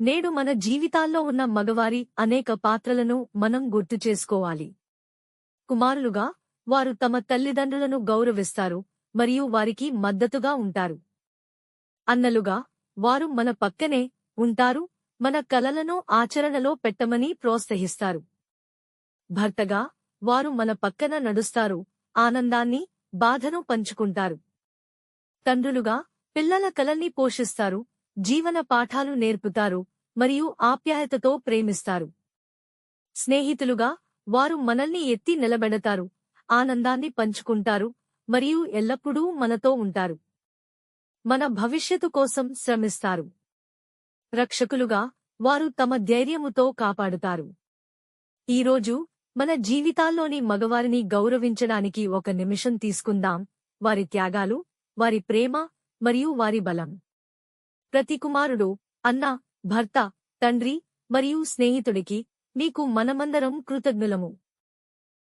నేడు మన జీవితాల్లో ఉన్న మగవారి అనేక పాత్రలను మనం గుర్తు చేసుకోవాలి. కుమారులుగా వారు తమ తల్లిదండ్రులను గౌరవిస్తారు మరియు వారికి మద్దతుగా ఉంటారు. అన్నలుగా వారు మన పక్కనే ఉంటారు మన కలలను ఆచరణలో పెట్టమని ప్రోత్సహిస్తారు. భర్తగా వారు మన పక్కన నడుస్తారు ఆనందాన్ని బాధను పంచుకుంటారు. తండ్రులుగా పిల్లల కలల్ని పోషిస్తారు జీవన పాఠాలు నేర్పుతారు మరియు ఆప్యాయతతో ప్రేమిస్తారు. స్నేహితులుగా వారు మనల్ని ఎత్తి నిలబెడతారు ఆనందాన్ని పంచుకుంటారు మరియు ఎల్లప్పుడూ మనతో ఉంటారు. మన భవిష్యత్తు కోసం శ్రమిస్తారు. రక్షకులుగా వారు తమ ధైర్యముతో కాపాడుతారు. ఈరోజు మన జీవితాల్లోని మగవారిని గౌరవించడానికి ఒక నిమిషం తీసుకుందాం. వారి త్యాగాలు వారి ప్రేమ మరియు వారి బలం. ప్రతి కుమారుడు అన్న భర్త తండ్రి మరియు స్నేహితుడికి మీకు మనమందరం కృతజ్ఞులము.